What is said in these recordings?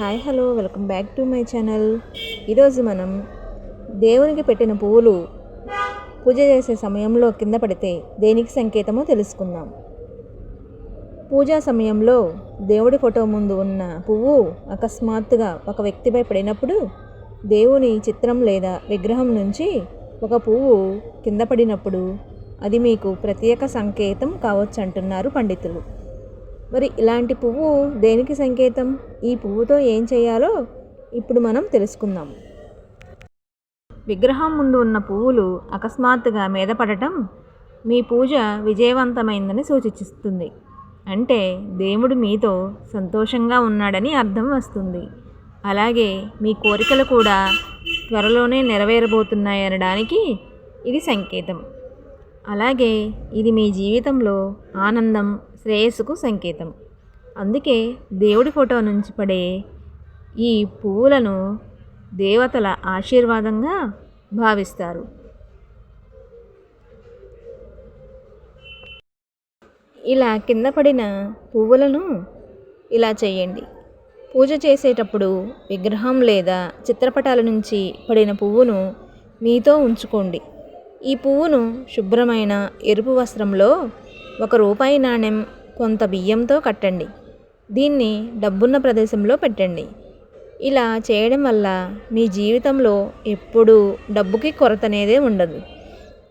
Hi hello welcome back to my channel. ఈరోజు మనం దేవునికి పెట్టిన పువ్వులు పూజ చేసే సమయంలో కింద పడితే దేనికి సంకేతమో తెలుసుకుందాం. పూజా సమయంలో దేవుడి ఫోటో ముందు ఉన్న పువ్వు అకస్మాత్తుగా ఒక వ్యక్తిపై పడినప్పుడు దేవుని చిత్రం లేదా విగ్రహం నుంచి ఒక పువ్వు కింద పడినప్పుడు అది మీకు ప్రత్యేక సంకేతం కావచ్చు అంటున్నారు పండితులు. మరి ఇలాంటి పువ్వు దేనికి సంకేతం? ఈ పువ్వుతో ఏం చేయాలో ఇప్పుడు మనం తెలుసుకుందాం. విగ్రహం ముందు ఉన్న పువ్వులు అకస్మాత్తుగా మీద పడటం మీ పూజ విజయవంతమైందని సూచిస్తుంది. అంటే దేవుడు మీతో సంతోషంగా ఉన్నాడని అర్థం వస్తుంది. అలాగే మీ కోరికలు కూడా త్వరలోనే నెరవేరబోతున్నాయనడానికి ఇది సంకేతం. అలాగే ఇది మీ జీవితంలో ఆనందం శ్రేయస్సుకు సంకేతం. అందుకే దేవుడి ఫోటో నుంచి పడే ఈ పువ్వులను దేవతల ఆశీర్వాదంగా భావిస్తారు. ఇలా కింద పడిన పువ్వులను ఇలా చేయండి. పూజ చేసేటప్పుడు విగ్రహం లేదా చిత్రపటాల నుంచి పడిన పువ్వును మీతో ఉంచుకోండి. ఈ పువ్వును శుభ్రమైన ఎరుపు వస్త్రంలో ఒక రూపాయి నాణెం కొంత బియ్యంతో కట్టండి. దీన్ని డబ్బున్న ప్రదేశంలో పెట్టండి. ఇలా చేయడం వల్ల మీ జీవితంలో ఎప్పుడూ డబ్బుకి కొరత అనేదే ఉండదు.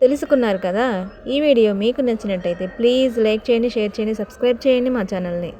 తెలుసుకున్నారు కదా? ఈ వీడియో మీకు నచ్చినట్టయితే ప్లీజ్ లైక్ చేయండి షేర్ చేయండి సబ్స్క్రైబ్ చేయండి మా ఛానల్ని.